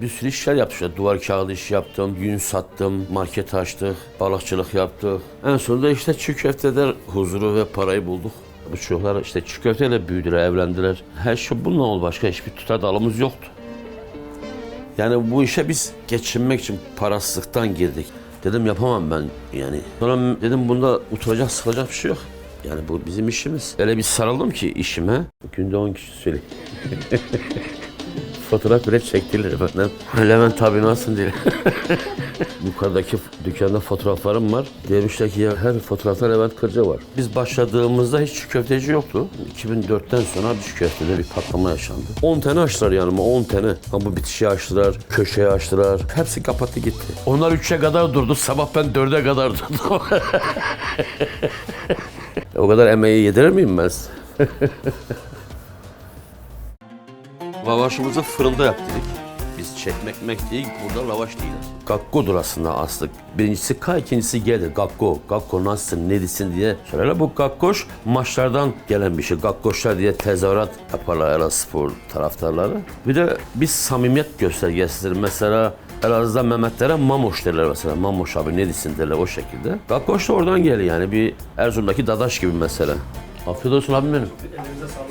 Bir sürü işler yaptık. İşte duvar kağıdı işi yaptım, yün sattım, market açtık, balıkçılık yaptık. En sonunda işte çiğ köftede huzuru ve parayı bulduk. Bu çocuklar işte çiğ köfteyle büyüdüler, evlendiler. Her şey bununla oldu. Başka hiçbir tutar dalımız yoktu. Yani bu işe biz geçinmek için parasızlıktan girdik. Dedim yapamam ben yani. Sonra dedim bunda oturacak sıkılacak bir şey yok. Yani bu bizim işimiz. Öyle bir sarıldım ki işime. Günde 10 kişi söyleyeyim. Fotoğraf bile çektiler efendim. Levent tabi nasılsın diye. Yukarıdaki dükkanda fotoğraflarım var. Demişler ki ya her fotoğrafta Levent Kırca var. Biz başladığımızda hiç çiğ köfteci yoktu. 2004'ten sonra bir çiğ köftede bir patlama yaşandı. 10 tane açtılar yanıma 10 tane. Ha bu bitişi açtılar, köşeyi açtılar. Hepsi kapattı gitti. Onlar 3'e kadar durdu. Sabah ben 4'e kadar durdum. o kadar emeği yedirir miyim ben size? Lavaşımızı fırında yaptık. Biz çekmek ekmek değil, burada lavaş değil. Gakko'dur aslında aslı. Birincisi K, ikincisi G'dir. Gakko. Gakko nasılsın, nedisin diye. Şöyle bu Gakkoş maçlardan gelen bir şey. Gakkoşlar diye tezahürat yaparlar Elazığspor taraftarları. Bir de biz samimiyet göstergesidir. Mesela Elazığ'da Mehmetlere Mamoş derler mesela. Mamoş abi nedisin derler o şekilde. Gakkoş da oradan geliyor yani. Bir Erzurum'daki Dadaş gibi mesela. Afiyet olsun abim benim.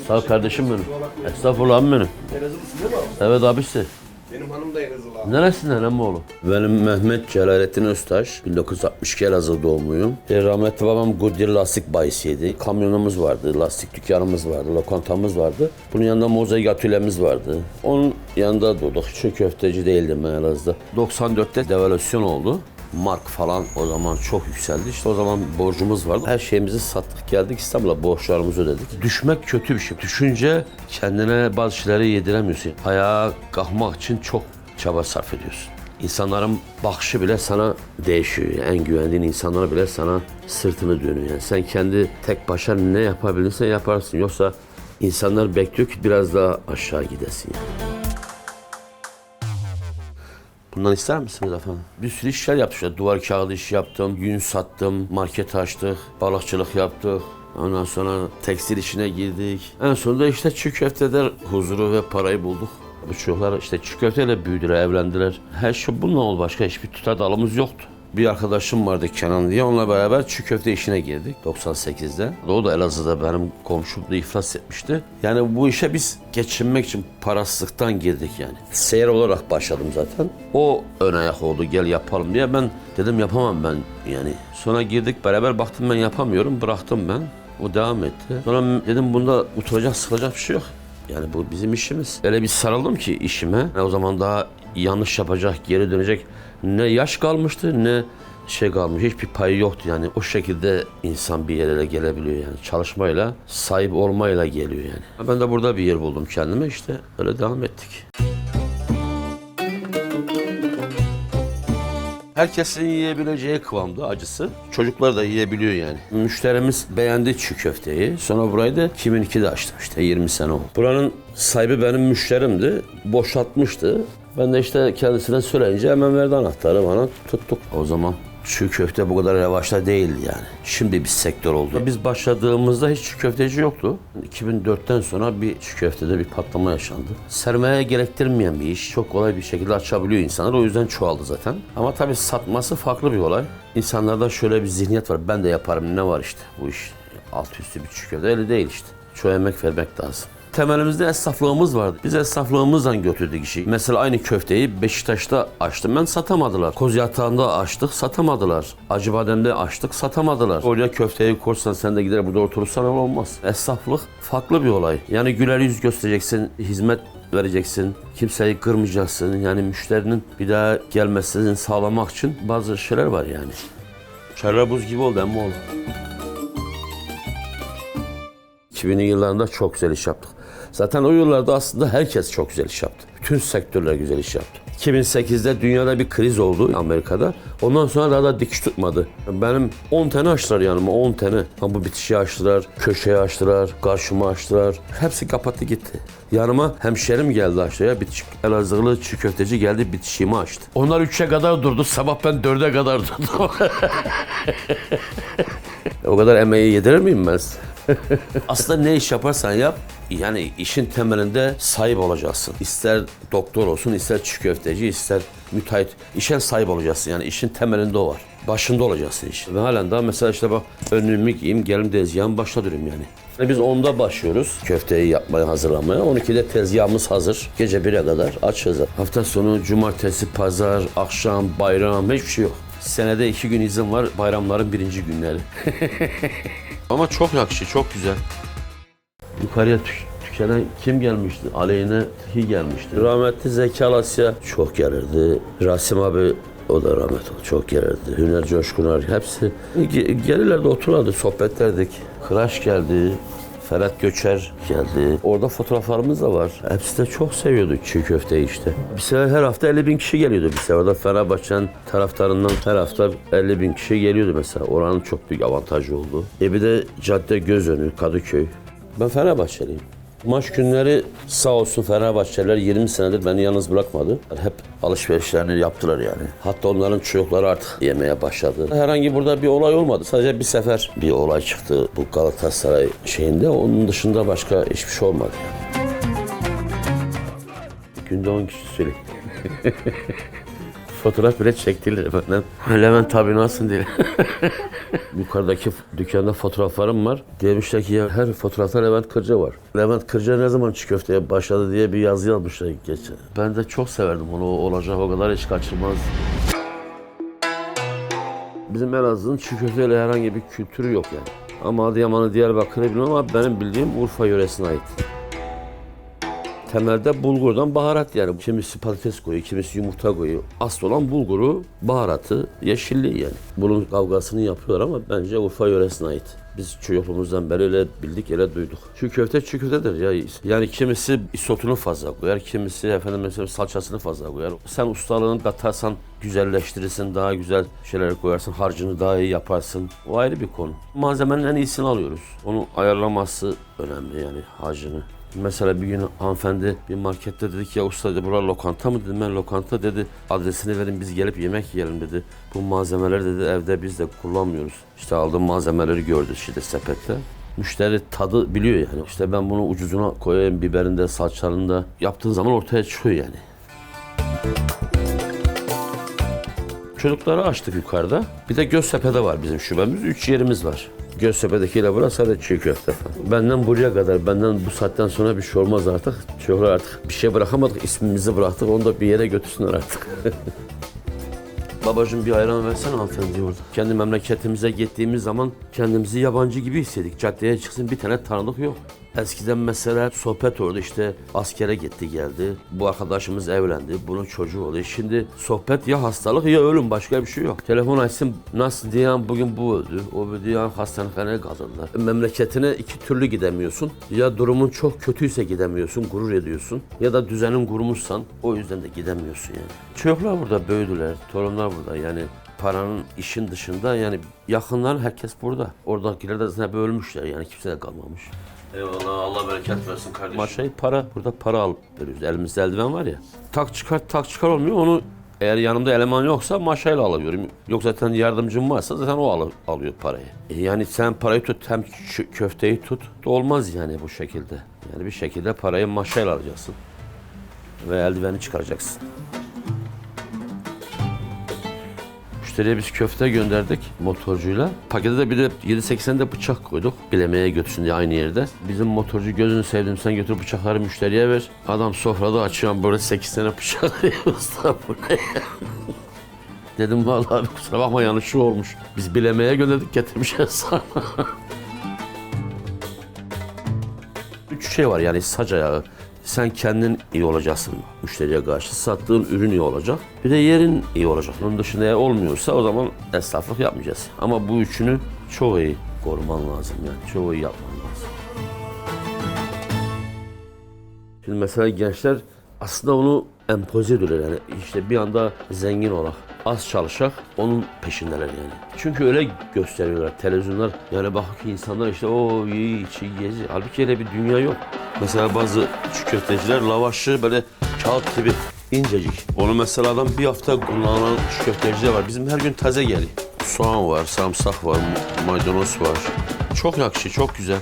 Sağ ol kardeşim benim. Estağfurullah abim benim. Elazığlısın değil mi abi? Evet abisi. Benim hanım da Elazığlı abi. Neresinden emmoğlu? Benim Mehmet Celalettin Öztaş. 1962 Elazığ doğumluyum. E, rahmetli babam Goodyear lastik bayisiydi. Kamyonumuz vardı, lastik dükkanımız vardı, lokantamız vardı. Bunun yanında mozaik atölyemiz vardı. Onun yanında doğduk. Şu köfteci değildim ben Elazığ'da. 94'te devalüasyon oldu. Mark falan o zaman çok yükseldi. İşte o zaman borcumuz vardı. Her şeyimizi sattık geldik İstanbul'a borçlarımızı ödedik. Düşmek kötü bir şey. Düşünce kendine bazı şeyleri yediremiyorsun. Ayağa kalkmak için çok çaba sarf ediyorsun. İnsanların bakışı bile sana değişiyor. En güvendiğin insanlara bile sana sırtını dönüyor. Yani sen kendi tek başına ne yapabilirsen yaparsın. Yoksa insanlar bekliyor ki biraz daha aşağı gidesin. Yani. Bundan ister misiniz efendim? Bir sürü işler yaptık. İşte duvar kağıdı işi yaptım, yün sattım, market açtık, balıkçılık yaptık. Ondan sonra tekstil işine girdik. En sonunda işte çiğ köftede huzuru ve parayı bulduk. Bu çocuklar işte çiğ köfteyle büyüdüler, evlendiler. Her şey bununla oldu. Başka hiçbir tutar dalımız yoktu. Bir arkadaşım vardı Kenan diye. Onunla beraber çiğ köfte işine girdik 98'de. O da Elazığ'da benim komşumda iflas etmişti. Yani bu işe biz geçinmek için parasızlıktan girdik yani. Seyir olarak başladım zaten. O ön ayak oldu gel yapalım diye. Ben dedim yapamam ben yani. Sonra girdik beraber baktım ben yapamıyorum. Bıraktım ben. O devam etti. Sonra dedim bunda oturacak sıkılacak bir şey yok. Yani bu bizim işimiz. Öyle bir sarıldım ki işime. O zaman daha yanlış yapacak, geri dönecek ne yaş kalmıştı ne şey kalmış. Hiçbir payı yoktu yani. O şekilde insan bir yere gelebiliyor yani. Çalışmayla, sahip olmayla geliyor yani. Ben de burada bir yer buldum kendime işte. Öyle devam ettik. Herkesin yiyebileceği kıvamda acısı. Çocuklar da yiyebiliyor yani. Müşterimiz beğendi çiğ köfteyi. Sonra burayı da 2002'de açtım işte 20 sene oldu. Buranın sahibi benim müşterimdi. Boşaltmıştı. Ben de işte kendisine söyleyince hemen verdi anahtarı bana tuttuk. O zaman çiğ köfte bu kadar revaçta değildi yani. Şimdi bir sektör oldu. Biz başladığımızda hiç çiğ köfteci yoktu. 2004'ten sonra bir çiğ köftede bir patlama yaşandı. Sermaye gerektirmeyen bir iş. Çok kolay bir şekilde açabiliyor insanlar. O yüzden çoğaldı zaten. Ama tabii satması farklı bir olay. İnsanlarda şöyle bir zihniyet var. Ben de yaparım ne var işte bu iş. Alt üstü bir çiğ köfte öyle değil işte. Çoğu emek vermek lazım temelimizde esnaflığımız vardı. Biz esnaflığımızdan götürdük işi. Mesela aynı köfteyi Beşiktaş'ta açtım ben satamadılar. Koz yatağında açtık satamadılar. Acıbadem'de açtık satamadılar. Oraya köfteyi korsan sen de gider burada oturursan olmaz. Esnaflık farklı bir olay. Yani güler yüz göstereceksin, hizmet vereceksin. Kimseyi kırmayacaksın. Yani müşterinin bir daha gelmesini sağlamak için bazı şeyler var yani. Çaylar buz gibi oldu ama oldu. 2000'li yıllarında çok güzel iş yaptık. Zaten o yıllarda aslında herkes çok güzel iş yaptı. Bütün sektörler güzel iş yaptı. 2008'de dünyada bir kriz oldu Amerika'da. Ondan sonra daha da dikiş tutmadı. Benim 10 tane açtılar yanıma 10 tane. Ha bu bitişi açtılar, köşeyi açtılar, karşıma açtılar. Hepsi kapattı gitti. Yanıma hemşerim geldi aşağıya. Bitiş, Elazığlı çiğ köfteci geldi bitişimi açtı. Onlar 3'e kadar durdu. Sabah ben 4'e kadar durdum. o kadar emeği yedirir miyim ben size? Aslında ne iş yaparsan yap, yani işin temelinde sahip olacaksın. İster doktor olsun, ister çiğ köfteci, ister müteahhit. İşe sahip olacaksın yani işin temelinde o var. Başında olacaksın iş. Ve halen daha mesela işte bak önlüğümü giyeyim, gelim tezgahımı başla durum yani. Yani Biz 10'da başlıyoruz köfteyi yapmaya, hazırlamaya. 12'de tezgahımız hazır. Gece 1'e kadar açız. Hafta sonu, cumartesi, pazar, akşam, bayram hiçbir şey yok. Senede iki gün izin var, bayramların birinci günleri. Ama çok yakışıyor, çok güzel. Yukarıya tük- tükenen kim gelmişti? Aleyhine hi gelmişti. Rahmetli Zeki Alasya çok gelirdi. Rasim abi o da rahmet oldu. Çok gelirdi. Hüner Coşkunar hepsi. Ge- Gelirlerdi otururlardı sohbet ederdik. Kıraş geldi. Ferhat Göçer geldi. Orada fotoğraflarımız da var. Hepsi de çok seviyordu çiğ köfteyi işte. Bir sefer her hafta 50 bin kişi geliyordu. Bir sefer orada Fenerbahçe'nin taraftarından her hafta 50 bin kişi geliyordu mesela. Oranın çok büyük avantajı oldu. E bir de cadde göz önü Kadıköy. Ben Fenerbahçeliyim. Maç günleri sağ olsun Fenerbahçeliler 20 senedir beni yalnız bırakmadı. Hep alışverişlerini yaptılar yani. Hatta onların çocukları artık yemeye başladı. Herhangi burada bir olay olmadı. Sadece bir sefer bir olay çıktı bu Galatasaray şeyinde. Onun dışında başka hiçbir şey olmadı yani. Günde 10 kişi söyleyeyim. Fotoğraf bile çektiler benden. Levent tabi nasılsın diye. Yukarıdaki dükkanda fotoğraflarım var. Demişler ki ya her fotoğrafta Levent Kırca var. Levent Kırca ne zaman çiğ köfteye başladı diye bir yazı yazmışlar geçen. Ben de çok severdim onu. O olacak o kadar hiç kaçırmaz. Bizim Elazığ'ın çiğ köfteyle herhangi bir kültürü yok yani. Ama Adıyaman'ı Diyarbakır'ı bilmem ama benim bildiğim Urfa yöresine ait. Temelde bulgurdan baharat yani. Kimisi patates koyuyor, kimisi yumurta koyuyor. Asıl olan bulguru, baharatı, yeşilliği yani. Bunun kavgasını yapıyorlar ama bence Urfa yöresine ait. Biz çocukluğumuzdan beri öyle bildik, öyle duyduk. Çiğ köfte çiğ köftedir ya. Yani kimisi isotunu fazla koyar, kimisi efendim mesela salçasını fazla koyar. Sen ustalığını katarsan güzelleştirirsin, daha güzel şeyler koyarsın, harcını daha iyi yaparsın. O ayrı bir konu. Malzemenin en iyisini alıyoruz. Onu ayarlaması önemli yani harcını. Mesela bir gün hanımefendi bir markette dedi ki ya usta dedi bura lokanta mı dedim ben lokanta dedi adresini verin biz gelip yemek yiyelim dedi. Bu malzemeleri dedi evde biz de kullanmıyoruz. İşte aldığım malzemeleri gördü işte sepette. Müşteri tadı biliyor yani. İşte ben bunu ucuzuna koyayım biberinde, salçalında. Yaptığın zaman ortaya çıkıyor yani. Çocukları açtık yukarıda. Bir de Göztepe'de var bizim şubemiz. Üç yerimiz var. Göztepe'dekiyle burası sadece çiğ köfte. Benden buraya kadar, benden bu saatten sonra bir şey olmaz artık. Çocuklar artık bir şey bırakamadık, ismimizi bıraktık. Onu da bir yere götürsünler artık. Babacığım bir ayran versene hanımefendi orada. Kendi memleketimize gittiğimiz zaman kendimizi yabancı gibi hissedik. Caddeye çıksın bir tane tanıdık yok. Eskiden mesela sohbet oldu işte askere gitti geldi. Bu arkadaşımız evlendi. Bunun çocuğu oldu. Şimdi sohbet ya hastalık ya ölüm başka bir şey yok. Telefon açsın nasıl diyen bugün bu öldü. O bir diyen hastaneye kaldılar. Memleketine iki türlü gidemiyorsun. Ya durumun çok kötüyse gidemiyorsun, gurur ediyorsun. Ya da düzenin kurmuşsan o yüzden de gidemiyorsun yani. Çocuklar burada büyüdüler, torunlar burada yani paranın işin dışında yani yakınlar herkes burada. Oradakiler de zaten ölmüşler yani kimse de kalmamış. Eyvallah Allah bereket versin kardeşim. Maşayı para, burada para alıp veriyoruz. Elimizde eldiven var ya. Tak çıkar tak çıkar olmuyor onu eğer yanımda eleman yoksa maşayla alıyorum. Yok zaten yardımcım varsa zaten o al- alıyor parayı. E yani sen parayı tut hem köfteyi tut. Olmaz yani bu şekilde. Yani bir şekilde parayı maşayla alacaksın. Ve eldiveni çıkaracaksın. Müşteriye biz köfte gönderdik motorcuyla. Pakete de bir de 7-8 tane de bıçak koyduk. Bilemeye götürsün diye aynı yerde. Bizim motorcu gözünü sevdim sen götür bıçakları müşteriye ver. Adam sofrada açıyor böyle 8 tane bıçak usta bu ne? Dedim vallahi abi kusura bakma yanlışlık olmuş. Biz bilemeye gönderdik getirmişiz sana. Üç şey var yani saç ayağı. Sen kendin iyi olacaksın müşteriye karşı. Sattığın ürün iyi olacak. Bir de yerin iyi olacak. Onun dışında eğer olmuyorsa o zaman esnaflık yapmayacağız. Ama bu üçünü çok iyi koruman lazım yani. Çok iyi yapman lazım. Şimdi mesela gençler aslında onu empoze ediyorlar yani işte bir anda zengin olak, az çalışak onun peşindeler yani. Çünkü öyle gösteriyorlar televizyonlar yani bak ki insanlar işte o iyi içi gezi. Halbuki öyle bir dünya yok. Mesela bazı çiğ köfteciler lavaşı böyle kağıt gibi incecik. Onu mesela adam bir hafta kullanan çiğ köfteciler var. Bizim her gün taze geliyor. Soğan var, sarımsak var, maydanoz var. Çok yakışıyor, çok güzel.